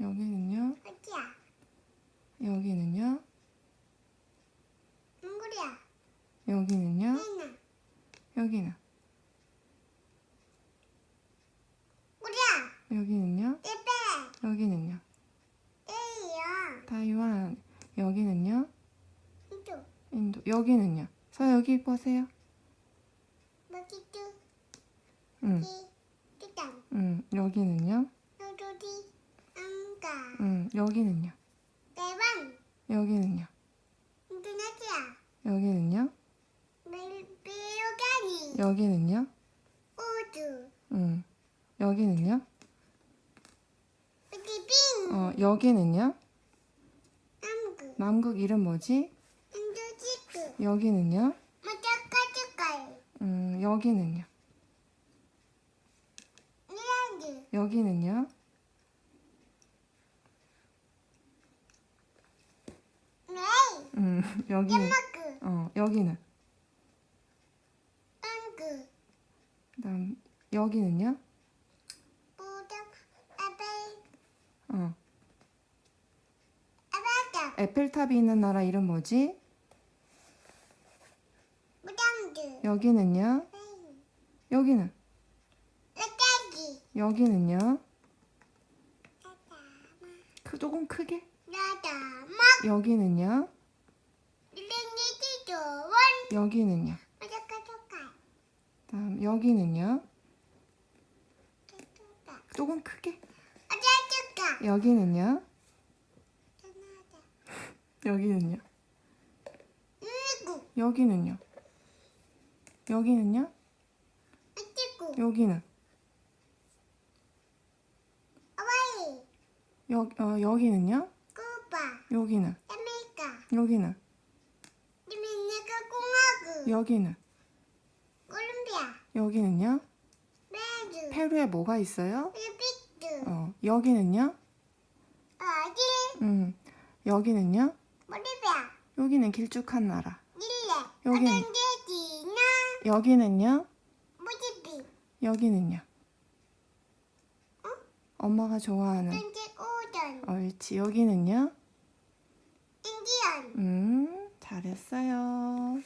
여기는요? 어디야? 여기는요? 뭉구리야. 여기는요? 내나. 여기는 구리야. 여기는요? 빼빼. 여기는요? 에이야. 타이완 여기는요? 이쪽. 인도 여기는요? 서 여기 보세요. 먹기도. 응. 응 여기는요? 여기는요? 대만. 여기는요? 인도네시아. 여기는요? 멜비오가니. 여기는요? 우주. 응 여기는요? 필리핀. 어 여기는요? 남극. 남극 이름 뭐지? 인도지크. 여기는요? 마다가스카르. 음 여기는요? 니란드. 여기는요? 메이. 음 여기는 덴마크. 어 여기는 안그. 그다음 여기는요? 부담. 아베이. 어 아바다. 에펠탑이 있는 나라 이름 뭐지? 부담드. 여기는요? 여기는 라타기. 여기는요? 크 조금 크게. 여기는요? 여기는요? 그다음 여기는요? 조금 크게. 여기는요? 여기는요? 여기는요? 여기는요? 여기는. 여 어, 여기는요? 여기는. 여기는. 여기는 콜롬비아. 여기는요? 브라질. 페루에 뭐가 있어요? 필리핀. 어 여기는요? 어디? 음 여기는요? 볼리비아. 여기는 길쭉한 나라 닐레. 여기는. 아르헨티나. 여기는요? 모지비. 여기는요? 엄마가 좋아하는 오전. 옳지 여기는요? 인디언. 음 잘했어요